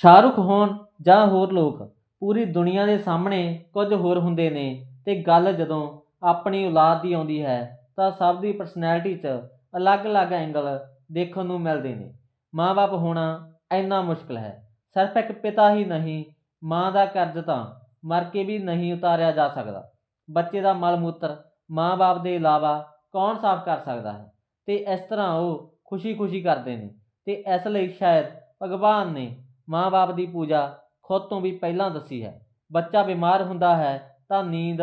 ਸ਼ਾਹਰੁਖ ਹੋਣ ਜਾਂ ਹੋਰ ਲੋਕ ਪੂਰੀ ਦੁਨੀਆ ਦੇ ਸਾਹਮਣੇ ਕੁਝ ਹੋਰ ਹੁੰਦੇ ਨੇ ਤੇ ਗੱਲ ਜਦੋਂ ਆਪਣੀ ਔਲਾਦ ਦੀ ਆਉਂਦੀ ਹੈ ਤਾਂ ਸਭ ਦੀ ਪਰਸਨੈਲਿਟੀ 'ਚ ਅਲੱਗ-ਅਲੱਗ ਐਂਗਲ ਦੇਖਣ ਨੂੰ ਮਿਲਦੇ ਨੇ। ਮਾਂ-ਬਾਪ ਹੋਣਾ ਇੰਨਾ ਮੁਸ਼ਕਲ ਹੈ। ਸਿਰਫ ਇੱਕ ਪਿਤਾ ਹੀ ਨਹੀਂ, ਮਾਂ ਦਾ ਕਰਜ਼ ਤਾਂ ਮਰ ਕੇ ਵੀ ਨਹੀਂ ਉਤਾਰਿਆ ਜਾ ਸਕਦਾ। ਬੱਚੇ ਦਾ ਮਲ ਮੂਤਰ ਮਾਂ-ਬਾਪ ਦੇ ਇਲਾਵਾ ਕੌਣ ਸਾਫ਼ ਕਰ ਸਕਦਾ ਹੈ? ਤੇ ਇਸ ਤਰ੍ਹਾਂ ਉਹ ਖੁਸ਼ੀ-ਖੁਸ਼ੀ ਕਰਦੇ ਨੇ ਤੇ ਇਸ ਲਈ ਸ਼ਾਇਦ ਭਗਵਾਨ ਨੇ ਮਾਂ-ਬਾਪ ਦੀ ਪੂਜਾ ਖੁਦ ਤੋਂ ਵੀ ਪਹਿਲਾਂ ਦੱਸੀ ਹੈ। ਬੱਚਾ ਬਿਮਾਰ ਹੁੰਦਾ ਹੈ ਤਾਂ ਨੀਂਦ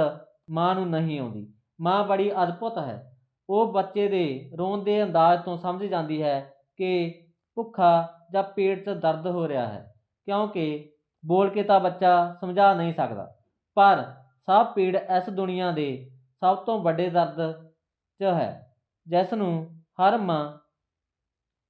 ਮਾਂ ਨੂੰ ਨਹੀਂ ਆਉਂਦੀ। ਮਾਂ ਬੜੀ ਅਦਭੁਤ ਹੈ। ਉਹ ਬੱਚੇ ਦੇ ਰੋਣ ਦੇ ਅੰਦਾਜ਼ ਤੋਂ ਸਮਝ ਜਾਂਦੀ ਹੈ ਕਿ ਭੁੱਖਾ ਜਾਂ ਪੇਟ 'ਚ ਦਰਦ ਹੋ ਰਿਹਾ ਹੈ, ਕਿਉਂਕਿ ਬੋਲ ਕੇ ਤਾਂ ਬੱਚਾ ਸਮਝਾ ਨਹੀਂ ਸਕਦਾ। ਪਰ ਸਭ ਪੀੜ ਇਸ ਦੁਨੀਆ ਦੇ ਸਭ ਤੋਂ ਵੱਡੇ ਦਰਦ 'ਚ ਹੈ, ਜਿਸ ਨੂੰ ਹਰ ਮਾਂ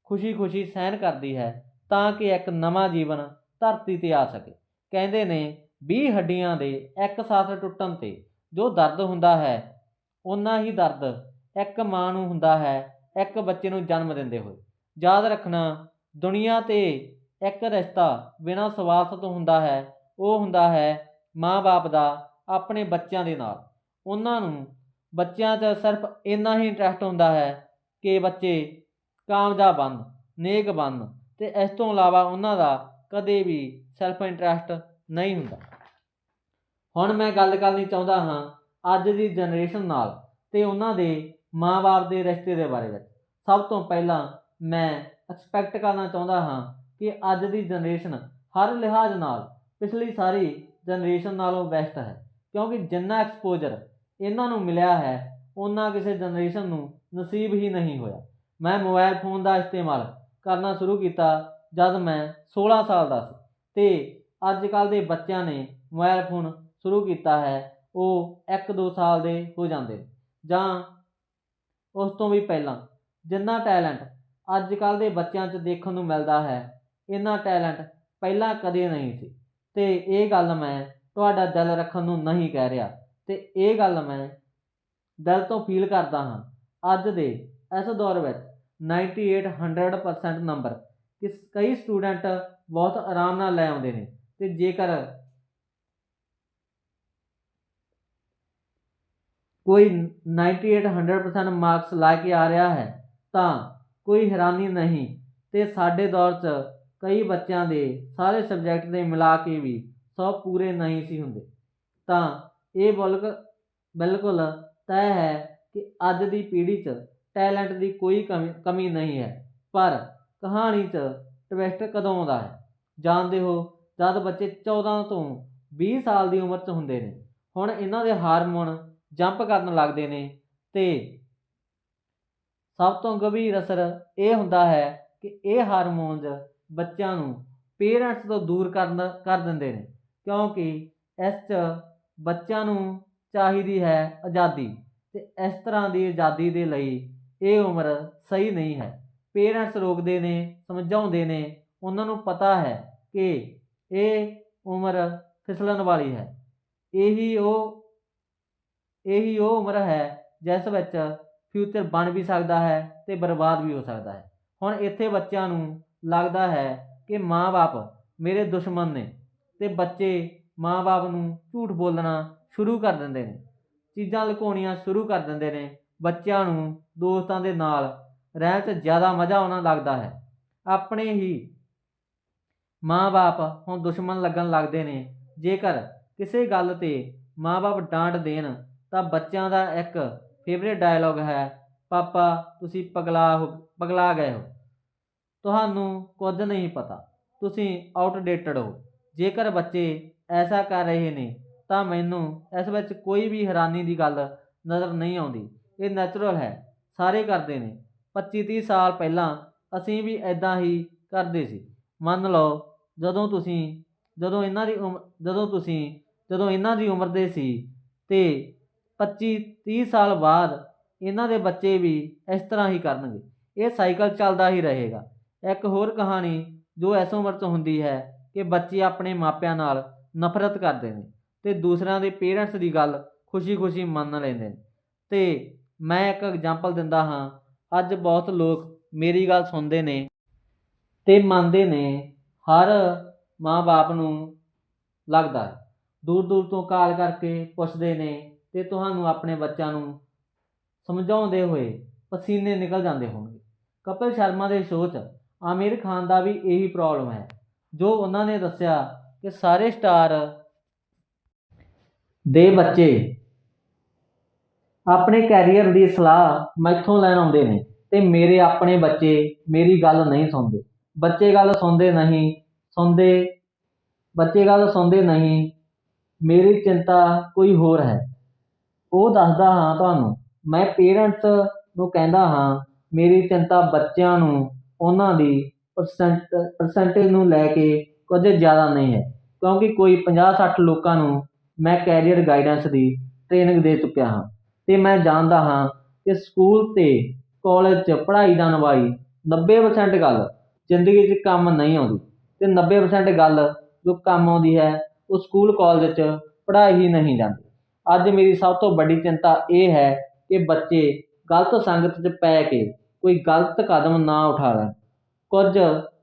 ਖੁਸ਼ੀ-ਖੁਸ਼ੀ ਸਹਿਣ ਕਰਦੀ ਹੈ। ਤਾਂ ਕਿ ਇੱਕ ਨਵਾਂ ਜੀਵਨ ਧਰਤੀ ਤੇ ਆ ਸਕੇ। ਕਹਿੰਦੇ ਨੇ 20 ਹੱਡੀਆਂ ਦੇ ਇੱਕ ਸਾਥ ਟੁੱਟਣ ਤੇ ਜੋ ਦਰਦ ਹੁੰਦਾ ਹੈ ਉਨਾ ਹੀ ਦਰਦ ਇੱਕ ਮਾਂ ਨੂੰ ਹੁੰਦਾ ਹੈ, ਇੱਕ ਬੱਚੇ ਨੂੰ ਜਨਮ ਦਿੰਦੇ ਹੋਏ। ਯਾਦ ਰੱਖਣਾ, ਦੁਨੀਆ ਤੇ ਇੱਕ ਰਿਸ਼ਤਾ ਬਿਨਾਂ ਸਵਾਰਥ ਤੋਂ ਹੁੰਦਾ ਹੈ, ਉਹ ਹੁੰਦਾ ਹੈ ਮਾਂ-ਬਾਪ ਦਾ ਆਪਣੇ ਬੱਚਿਆਂ ਦੇ ਨਾਲ। ਉਹਨਾਂ ਨੂੰ ਬੱਚਿਆਂ 'ਚ ਸਿਰਫ ਇੰਨਾ ਹੀ ਇੰਟਰਸਟ ਹੁੰਦਾ ਹੈ ਕਿ ਬੱਚੇ ਕਾਮਯਾਬ ਬਣ ਨੇਕ ਬਣ ਤੇ ਇਸ ਤੋਂ ਇਲਾਵਾ ਉਹਨਾਂ ਦਾ ਕਦੇ ਵੀ ਸੈਲਫ ਇੰਟਰਸਟ ਨਹੀਂ ਹੁੰਦਾ। ਹੁਣ ਮੈਂ ਗੱਲ ਕਰਨੀ ਚਾਹੁੰਦਾ ਹਾਂ ਅੱਜ ਦੀ ਜਨਰੇਸ਼ਨ ਨਾਲ ਤੇ ਉਹਨਾਂ ਦੇ ਮਾਂ-ਬਾਪ ਦੇ ਰਿਸ਼ਤੇ ਦੇ ਬਾਰੇ ਵਿੱਚ। ਸਭ ਤੋਂ ਪਹਿਲਾਂ ਮੈਂ ਐਕਸਪੈਕਟ ਕਰਨਾ ਚਾਹੁੰਦਾ ਹਾਂ ਕਿ ਅੱਜ ਦੀ ਜਨਰੇਸ਼ਨ ਹਰ ਲਿਹਾਜ਼ ਨਾਲ ਪਿਛਲੀ ਸਾਰੀ ਜਨਰੇਸ਼ਨ ਨਾਲੋਂ ਬੈਸਟ ਹੈ। ਕਿਉਂਕਿ ਜਿੰਨਾ ਐਕਸਪੋਜ਼ਰ ਇਹਨਾਂ ਨੂੰ ਮਿਲਿਆ ਹੈ ਉਹਨਾਂ ਕਿਸੇ ਜਨਰੇਸ਼ਨ ਨੂੰ ਨਸੀਬ ਹੀ ਨਹੀਂ ਹੋਇਆ। ਮੈਂ ਮੋਬਾਈਲ ਫੋਨ ਦਾ ਇਸਤੇਮਾਲ ਕਰਨਾ ਸ਼ੁਰੂ ਕੀਤਾ ਜਦ ਮੈਂ 16 ਸਾਲ ਦਾ ਸੀ ਤੇ ਅੱਜ ਕੱਲ ਦੇ ਬੱਚਿਆਂ ਨੇ ਮੋਬਾਈਲ ਫੋਨ ਸ਼ੁਰੂ ਕੀਤਾ ਹੈ, ਉਹ 1-2 ਸਾਲ ਦੇ ਹੋ ਜਾਂਦੇ ਜਾਂ ਉਸ ਤੋਂ ਵੀ ਪਹਿਲਾਂ ਜਿੰਨਾ ਟੈਲੈਂਟ ਅੱਜ ਕੱਲ ਦੇ ਬੱਚਿਆਂ 'ਚ ਦੇਖਣ ਨੂੰ ਮਿਲਦਾ ਹੈ, ਇੰਨਾ ਟੈਲੈਂਟ ਪਹਿਲਾਂ ਕਦੇ ਨਹੀਂ ਸੀ। ਤੇ ਇਹ ਗੱਲ ਮੈਂ ਤੁਹਾਡਾ ਦਿਲ ਰੱਖਣ ਨੂੰ ਨਹੀਂ ਕਹਿ ਰਿਹਾ ਤੇ ਇਹ ਗੱਲ ਮੈਂ ਦਿਲ ਤੋਂ ਫੀਲ ਕਰਦਾ ਹਾਂ ਅੱਜ ਦੇ ਇਸ ਦੌਰ ਵਿੱਚ 98 100% ਨੰਬਰ ਕਿਸ, ਕਈ ਸਟੂਡੈਂਟ ਬਹੁਤ ਆਰਾਮ ਨਾਲ ਲੈ ਆਉਂਦੇ ਨੇ ਤੇ ਜੇਕਰ ਕੋਈ 98 100% ਮਾਰਕਸ ਲਾ ਕੇ ਆ ਰਿਹਾ ਹੈ, ਤਾਂ ਕੋਈ ਹੈਰਾਨੀ ਨਹੀਂ ਤੇ ਸਾਡੇ ਦੌਰ 'ਚ ਕਈ ਬੱਚਿਆਂ ਦੇ ਸਾਰੇ ਸਬਜੈਕਟ ਦੇ ਮਿਲਾ ਕੇ ਵੀ 100 ਪੂਰੇ ਨਹੀਂ ਸੀ ਹੁੰਦੇ। ਤਾਂ ਇਹ ਬਿਲਕੁਲ ਬਿਲਕੁਲ ਤੈਅ ਹੈ ਕਿ ਅੱਜ ਦੀ ਪੀੜ੍ਹੀ 'ਚ ਟੈਲੈਂਟ ਦੀ ਕੋਈ ਕਮੀ ਕਮੀ ਨਹੀਂ ਹੈ, ਪਰ ਕਹਾਣੀ 'ਚ ਟਵਿਸਟ ਕਦੋਂ ਆਉਂਦਾ ਹੈ? ਜਾਣਦੇ ਹੋ, ਜਦ ਬੱਚੇ 14 ਤੋਂ 20 ਸਾਲ ਦੀ ਉਮਰ 'ਚ ਹੁੰਦੇ ਨੇ, ਹੁਣ ਇਹਨਾਂ ਦੇ ਹਾਰਮੋਨ ਜੰਪ ਕਰਨ ਲੱਗਦੇ ਨੇ ਤੇ ਸਭ ਤੋਂ ਗੰਭੀਰ ਅਸਰ ਇਹ ਹੁੰਦਾ ਹੈ ਕਿ ਇਹ ਹਾਰਮੋਨਸ ਬੱਚਿਆਂ ਨੂੰ ਪੇਰੈਂਟਸ ਤੋਂ ਦੂਰ ਕਰਨ, ਕਰ ਦਿੰਦੇ ਨੇ, ਕਿਉਂਕਿ ਇਸ 'ਚ ਬੱਚਿਆਂ ਨੂੰ ਚਾਹੀਦੀ ਹੈ ਆਜ਼ਾਦੀ ਤੇ ਇਸ ਤਰ੍ਹਾਂ ਦੀ ਆਜ਼ਾਦੀ ਦੇ ਲਈ ਇਹ ਉਮਰ ਸਹੀ ਨਹੀਂ ਹੈ। ਪੇਰੈਂਟਸ ਰੋਕਦੇ ਨੇ, ਸਮਝਾਉਂਦੇ ਨੇ। ਉਹਨਾਂ ਨੂੰ ਪਤਾ ਹੈ ਕਿ ਇਹ ਉਮਰ ਫਿਸਲਣ ਵਾਲੀ ਹੈ। ਇਹੀ ਉਹ ਇਹੀ ਉਹ ਉਮਰ ਹੈ ਜਿਸ ਵਿੱਚ ਫਿਊਚਰ ਬਣ ਵੀ ਸਕਦਾ ਹੈ ਤੇ ਬਰਬਾਦ ਵੀ ਹੋ ਸਕਦਾ ਹੈ। ਹੁਣ ਇੱਥੇ ਬੱਚਿਆਂ ਨੂੰ ਲੱਗਦਾ ਹੈ ਕਿ ਮਾਂ-ਬਾਪ ਮੇਰੇ ਦੁਸ਼ਮਣ ਨੇ ਤੇ ਬੱਚੇ ਮਾਂ-ਬਾਪ ਨੂੰ ਝੂਠ ਬੋਲਣਾ ਸ਼ੁਰੂ ਕਰ ਦਿੰਦੇ ਨੇ। ਚੀਜ਼ਾਂ ਲੁਕਾਉਣੀਆਂ ਸ਼ੁਰੂ ਕਰ ਦਿੰਦੇ ਨੇ। ਬੱਚਿਆਂ ਨੂੰ, ਦੋਸਤਾਂ ਦੇ ਨਾਲ ਰਹਿਣ 'ਚ ਜ਼ਿਆਦਾ ਮਜ਼ਾ ਆਉਣਾ ਲੱਗਦਾ ਹੈ। ਆਪਣੇ ਹੀ ਮਾਂ-ਬਾਪ ਹੁਣ ਦੁਸ਼ਮਣ ਲੱਗਣ ਲੱਗਦੇ ਨੇ। ਜੇਕਰ ਕਿਸੇ ਗੱਲ ਤੇ ਮਾਂ-ਬਾਪ ਡਾਂਟ ਦੇਣ, ਤਾਂ ਬੱਚਿਆਂ ਦਾ ਇੱਕ ਫੇਵਰੇਟ ਡਾਇਲੌਗ ਹੈ, ਪਾਪਾ, ਤੁਸੀਂ ਪਗਲਾ ਹੋ, ਪਗਲਾ ਗਏ ਹੋ। ਤੁਹਾਨੂੰ ਕੁਝ ਨਹੀਂ ਪਤਾ। ਤੁਸੀਂ ਆਊਟਡੇਟਡ ਹੋ। ਜੇਕਰ ਬੱਚੇ ਐਸਾ ਕਰ ਰਹੇ ਨੇ, ਤਾਂ ਮੈਨੂੰ ਇਸ ਵਿੱਚ ਕੋਈ ਵੀ ਹੈਰਾਨੀ ਦੀ ਗੱਲ ਨਜ਼ਰ ਨਹੀਂ ਆਉਂਦੀ। ਇਹ ਨੈਚੁਰਲ ਹੈ, ਸਾਰੇ ਕਰਦੇ ਨੇ। 25 30 ਸਾਲ ਪਹਿਲਾਂ ਅਸੀਂ ਵੀ ਐਦਾਂ ਹੀ ਕਰਦੇ ਸੀ। ਮੰਨ ਲਓ, ਜਦੋਂ ਤੁਸੀਂ, ਜਦੋਂ ਇਹਨਾਂ ਦੀ ਉਮ, ਜਦੋਂ ਤੁਸੀਂ, ਜਦੋਂ ਇਹਨਾਂ ਦੀ ਉਮਰ ਦੇ ਸੀ ਤੇ 25 30 ਸਾਲ ਬਾਅਦ ਇਹਨਾਂ ਦੇ ਬੱਚੇ ਵੀ ਇਸ ਤਰ੍ਹਾਂ ਹੀ ਕਰਨਗੇ। ਇਹ ਸਾਈਕਲ ਚੱਲਦਾ ਹੀ ਰਹੇਗਾ। ਇੱਕ ਹੋਰ ਕਹਾਣੀ ਜੋ ਇਸ ਉਮਰ 'ਚ ਹੁੰਦੀ ਹੈ ਕਿ ਬੱਚੇ ਆਪਣੇ ਮਾਪਿਆਂ ਨਾਲ ਨਫ਼ਰਤ ਕਰਦੇ ਨੇ ਤੇ ਦੂਸਰਿਆਂ ਦੇ ਪੇਰੈਂਟਸ ਦੀ ਗੱਲ ਖੁਸ਼ੀ-ਖੁਸ਼ੀ ਮੰਨ ਲੈਂਦੇ ਨੇ। ਤੇ ਮੈਂ ਇੱਕ ਐਗਜ਼ਾਮਪਲ ਦਿੰਦਾ ਹਾਂ। ਅੱਜ ਬਹੁਤ ਲੋਕ ਮੇਰੀ ਗੱਲ ਸੁਣਦੇ ਨੇ ਤੇ ਮੰਨਦੇ ਨੇ। ਹਰ ਮਾਂ-ਬਾਪ ਨੂੰ ਲੱਗਦਾ ਦੂਰ ਦੂਰ ਤੋਂ ਕਾਲ ਕਰਕੇ ਪੁੱਛਦੇ ਨੇ ਤੇ ਤੁਹਾਨੂੰ ਆਪਣੇ ਬੱਚਿਆਂ ਨੂੰ ਸਮਝਾਉਂਦੇ ਹੋਏ ਪਸੀਨੇ ਨਿਕਲ ਜਾਂਦੇ ਹੋਣਗੇ। ਕਪਿਲ ਸ਼ਰਮਾ ਦੇ ਸ਼ੋਅ 'ਚ ਆਮਿਰ ਖਾਨ ਦਾ ਵੀ ਇਹੀ ਪ੍ਰੋਬਲਮ ਹੈ। ਜੋ ਉਹਨਾਂ ਨੇ ਦੱਸਿਆ ਕਿ ਸਾਰੇ ਸਟਾਰ ਦੇ ਬੱਚੇ ਆਪਣੇ ਕੈਰੀਅਰ ਦੀ ਸਲਾਹ ਮੈਥੋਂ ਲੈਣ ਆਉਂਦੇ ਨੇ ਤੇ ਮੇਰੇ ਆਪਣੇ ਬੱਚੇ ਮੇਰੀ ਗੱਲ ਨਹੀਂ ਸੁਣਦੇ। ਬੱਚੇ ਗੱਲ ਸੁਣਦੇ ਨਹੀਂ, ਸੁਣਦੇ, ਬੱਚੇ ਗੱਲ ਸੁਣਦੇ ਨਹੀਂ, ਮੇਰੀ ਚਿੰਤਾ ਕੋਈ ਹੋਰ ਹੈ। ਉਹ ਦੱਸਦਾ ਹਾਂ ਤੁਹਾਨੂੰ, ਮੈਂ ਪੇਰੈਂਟਸ ਨੂੰ ਕਹਿੰਦਾ ਹਾਂ, ਮੇਰੀ ਚਿੰਤਾ ਬੱਚਿਆਂ ਨੂੰ, ਉਹਨਾਂ ਦੀ ਪਰਸੈਂਟ ਪਰਸੈਂਟੇਜ ਨੂੰ ਲੈ ਕੇ ਕੁਝ ਜ਼ਿਆਦਾ ਨਹੀਂ ਹੈ, ਕਿਉਂਕਿ ਕੋਈ 50-60 ਲੋਕਾਂ ਨੂੰ ਮੈਂ ਕੈਰੀਅਰ ਗਾਈਡੈਂਸ ਦੀ ਟ੍ਰੇਨਿੰਗ ਦੇ ਚੁੱਕਿਆ ਹਾਂ। ਤੇ ਮੈਂ ਜਾਣਦਾ ਹਾਂ ਕਿ ਸਕੂਲ ਤੇ ਕਾਲਜ 'ਚ ਪੜ੍ਹਾਈ ਦਾ ਨਵਾਈ 90% ਗੱਲ ਜ਼ਿੰਦਗੀ 'ਚ ਕੰਮ ਨਹੀਂ ਆਉਂਦੀ ਤੇ 90% ਗੱਲ ਜੋ ਕੰਮ ਆਉਂਦੀ ਹੈ, ਉਹ ਸਕੂਲ ਕਾਲਜ 'ਚ ਪੜ੍ਹਾਈ ਹੀ ਨਹੀਂ ਜਾਂਦੀ। ਅੱਜ ਮੇਰੀ ਸਭ ਤੋਂ ਵੱਡੀ ਚਿੰਤਾ ਇਹ ਹੈ ਕਿ ਬੱਚੇ ਗਲਤ ਸੰਗਤ 'ਚ ਪੈ ਕੇ ਕੋਈ ਗਲਤ ਕਦਮ ਨਾ ਉਠਾ ਲੈਣ। ਕੁਝ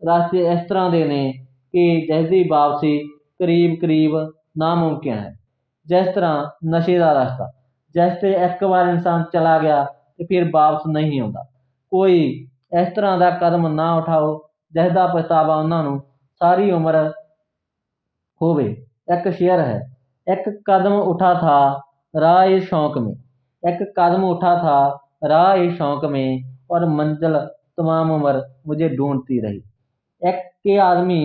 ਰਸਤੇ ਇਸ ਤਰ੍ਹਾਂ ਦੇ ਨੇ ਕਿ ਜਿਸ ਦੀ ਵਾਪਸੀ ਕਰੀਬ ਕਰੀਬ ਨਾਮੁਮਕਿਨ ਹੈ। ਜਿਸ ਤਰ੍ਹਾਂ ਨਸ਼ੇ ਦਾ ਰਸਤਾ ਜਿਸ 'ਤੇ ਇੱਕ ਵਾਰ ਇਨਸਾਨ ਚਲਾ ਗਿਆ ਤੇ ਫਿਰ ਵਾਪਸ ਨਹੀਂ ਆਉਂਦਾ ਕੋਈ ਇਸ ਤਰ੍ਹਾਂ ਦਾ ਕਦਮ ਨਾ ਉਠਾਓ ਜਿਸ ਦਾ ਪਛਤਾਵਾ ਉਹਨਾਂ ਨੂੰ ਸਾਰੀ ਉਮਰ ਹੋਵੇ ਇੱਕ ਸ਼ੇਅਰ ਹੈ ਇੱਕ ਕਦਮ ਉਠਾ ਥਾ ਰਾਹ ਇਹ ਸ਼ੌਕ में एक कदम उठा था राह ये शौक में और मंजिल तमाम उम्र मुझे ढूंढती रही ਇੱਕ ਕਿ ਆਦਮੀ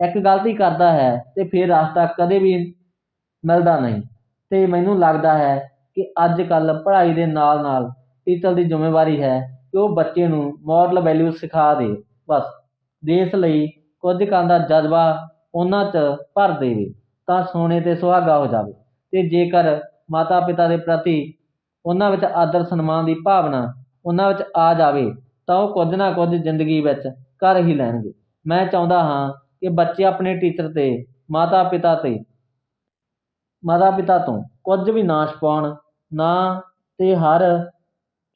ਇੱਕ ਗਲਤੀ ਕਰਦਾ ਹੈ ਤੇ ਫਿਰ ਰਸਤਾ ਕਦੇ ਵੀ ਮਿਲਦਾ ਨਹੀਂ ਤੇ ਮੈਨੂੰ ਲੱਗਦਾ ਹੈ ਕਿ ਅੱਜ ਕੱਲ੍ਹ ਪੜ੍ਹਾਈ ਦੇ ਨਾਲ ਨਾਲ ਟੀਚਰ ਦੀ ਜ਼ਿੰਮੇਵਾਰੀ ਹੈ ਕਿ ਉਹ ਬੱਚੇ ਨੂੰ ਮੋਰਲ ਵੈਲਿਊ ਸਿਖਾ ਦੇ, ਬਸ। ਦੇਸ਼ ਲਈ ਕੁਝ ਕਰਨ ਦਾ ਜਜ਼ਬਾ ਉਹਨਾਂ 'ਚ ਭਰ ਦੇਵੇ, ਤਾਂ ਸੋਨੇ ਤੇ ਸੁਹਾਗਾ ਹੋ ਜਾਵੇ। ਅਤੇ ਜੇਕਰ ਮਾਤਾ ਪਿਤਾ ਦੇ ਪ੍ਰਤੀ ਉਹਨਾਂ ਵਿੱਚ ਆਦਰ ਸਨਮਾਨ ਦੀ ਭਾਵਨਾ ਉਹਨਾਂ ਵਿੱਚ ਆ ਜਾਵੇ, ਤਾਂ ਉਹ ਕੁਝ ਨਾ ਕੁਝ ਜ਼ਿੰਦਗੀ ਵਿੱਚ ਕਰ ਹੀ ਲੈਣਗੇ। ਮੈਂ ਚਾਹੁੰਦਾ ਹਾਂ ਕਿ ਬੱਚੇ ਆਪਣੇ ਟੀਚਰ ਤੇ ਮਾਤਾ ਪਿਤਾ ਤੇ ਮਾਤਾ ਪਿਤਾ ਤੋਂ ਕੁਝ ਵੀ ਨਾ ਛੁਪਾਉਣ, ਨਾ ਤੇ ਹਰ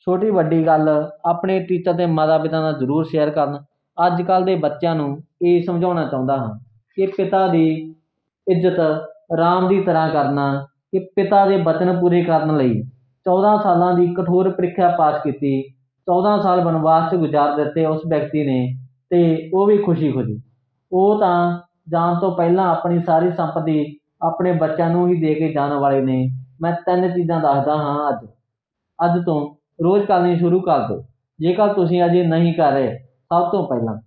ਛੋਟੀ ਵੱਡੀ ਗੱਲ ਆਪਣੇ ਟੀਚਰ ਅਤੇ ਮਾਤਾ ਪਿਤਾ ਨਾਲ ਜ਼ਰੂਰ ਸ਼ੇਅਰ ਕਰਨ। ਅੱਜ ਕੱਲ੍ਹ ਦੇ ਬੱਚਿਆਂ ਨੂੰ ਇਹ ਸਮਝਾਉਣਾ ਚਾਹੁੰਦਾ ਹਾਂ ਕਿ ਪਿਤਾ ਦੀ ਇੱਜ਼ਤ ਰਾਮ ਦੀ ਤਰ੍ਹਾਂ ਕਰਨਾ, ਕਿ ਪਿਤਾ ਦੇ ਵਚਨ ਪੂਰੇ ਕਰਨ ਲਈ 14 ਸਾਲਾਂ ਦੀ ਕਠੋਰ ਪ੍ਰੀਖਿਆ ਪਾਸ ਕੀਤੀ 14 ਸਾਲ ਬਨਵਾਸ 'ਚ ਗੁਜ਼ਾਰ ਦਿੱਤੇ ਉਸ ਵਿਅਕਤੀ ਨੇ ਅਤੇ ਉਹ ਵੀ ਖੁਸ਼ੀ ਖੁਸ਼ੀ ਉਹ ਤਾਂ ਜਾਣ ਤੋਂ ਪਹਿਲਾਂ ਆਪਣੀ ਸਾਰੀ ਸੰਪਤੀ ਆਪਣੇ ਬੱਚਿਆਂ ਨੂੰ ਹੀ ਦੇ ਕੇ ਜਾਣ ਵਾਲੇ ਨੇ। ਮੈਂ ਤਿੰਨ ਚੀਜ਼ਾਂ ਦੱਸਦਾ ਹਾਂ ਅੱਜ। ਅੱਜ ਤੋਂ ਰੋਜ਼ ਕਰਨੀ ਸ਼ੁਰੂ ਕਰ ਦਿਓ। ਜੇਕਰ ਤੁਸੀਂ ਅਜੇ ਨਹੀਂ ਕਰ ਰਹੇ, ਸਭ ਤੋਂ ਪਹਿਲਾਂ